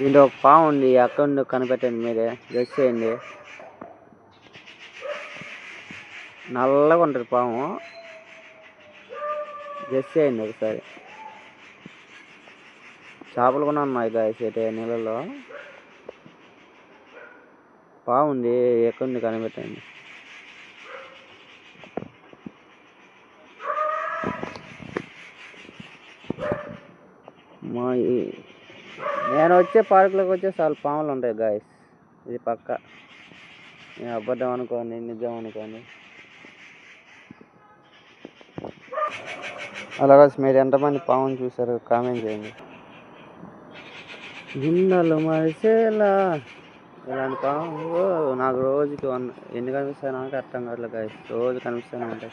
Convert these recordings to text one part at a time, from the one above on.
దీంట్లో ఒక పాము ఉంది అక్కడ కనిపెట్టండి మీరే. గెస్ చేయండి. నల్లగా ఉంటుంది పాము. గెస్ చేయండి ఒకసారి. చేపలు కూడా ఉన్నాయి గాయస్ అయితే నీళ్ళలో. బాగుంది ఎక్కడుంది కనిపెట్టండి. మా ఈ- నేను వచ్చే పార్కులోకి వచ్చే చాలా పాములు ఉంటాయి గాయస్ ఇది పక్క. నేను అబద్ధం అనుకోండి నిజం అనుకోండి అలాగా మీరు ఎంతమంది పాముని చూసారు కామెంట్ చేయండి. గిన్నెలు మరిసేలా. ఇలాంటి పాములు నాకు రోజుకి వన్ ఎన్ని కనిపిస్తాయి నాకు అర్థం కావట్లేదు గాయస్ రోజు కనిపిస్తూనే ఉంటాయి.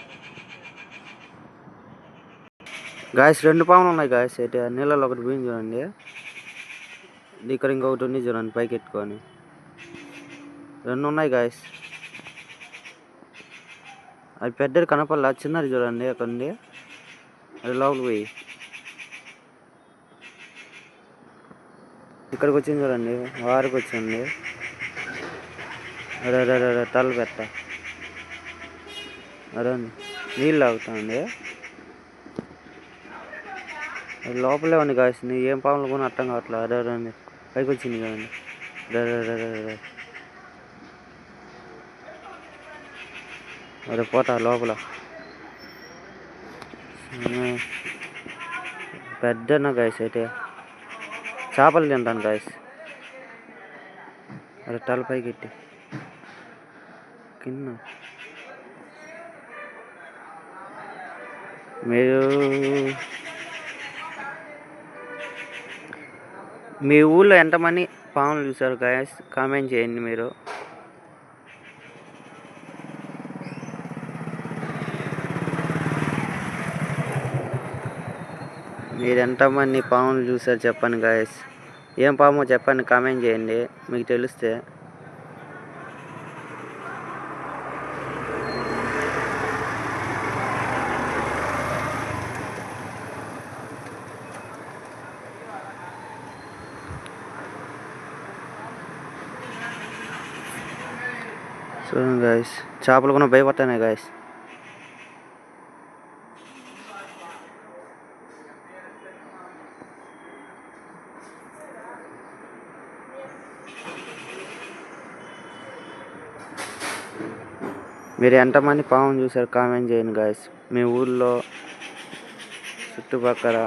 గాయస్ రెండు పాములు ఉన్నాయి గాయస్ అయితే నీళ్ళలో ఒకటి పోయింది చూడండి. ఇక్కడ ఇంకొకటి ఉంది చూడండి పైకి ఎత్తుకొని. రెండు ఉన్నాయి గాయస్ అది పెద్దది కనపడలే చిన్నది చూడండి అక్కడ ఉంది. అది లోపలికి పోయి. ఇక్కడికి వచ్చింది చూడండి వారికి వచ్చింది. అరే అరే అరే, తల పెట్ట. అరే నీళ్ళు తాగుతుంది. అది లోపలే ఉంది నీ ఏం పాములు కూడా అర్థం కావట్లేదు. అరే అరే. పైకి వచ్చింది కదండి అరే పోతా లోపల ఉమ్. పెద్దన్న గాయస్ అయితే చేపలు తింటాను గాయస్ అరే తల పైకి ఎట్టి కింద మీరు మీ ఊళ్ళో ఎంతమంది పాములు చూసారు గాయస్ కామెంట్ చేయండి మీరు. మీరు ఎంతమంది పాములు చూసారు చెప్పండి గాయస్ ఏం పాము చెప్పండి కామెంట్ చేయండి. మీకు తెలిస్తే. చూడండి గాయస్ చేపలు కూడా భయపడతాయి గాయస్ మీరు ఎంతమంది పాము చూసారు కామెంట్ చేయండి గాయస్ మీ ఊళ్ళో చుట్టుపక్కల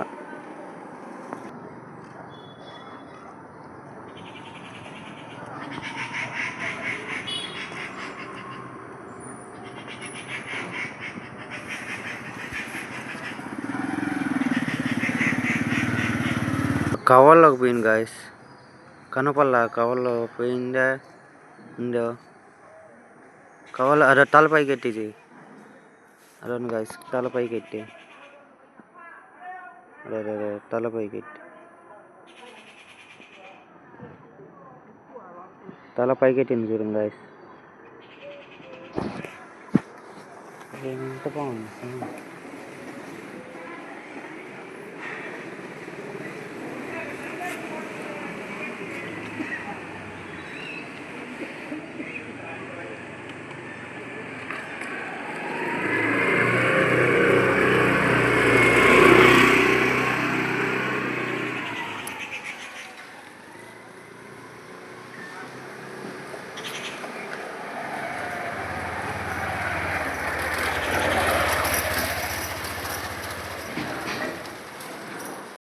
కవర్లోకి పోయింది గాయస్ కనపల్లా కవర్లో పోయిందా ఉందో? కవర్లో అరే తలపైకి ఎట్టి అరే గాయస్ తలపైకి ఎట్టి అరే అరే అరే తలపైకి ఎట్టి తల పైకి ఎట్టింది చూడండి గాయస్ ఎంత బాగుంది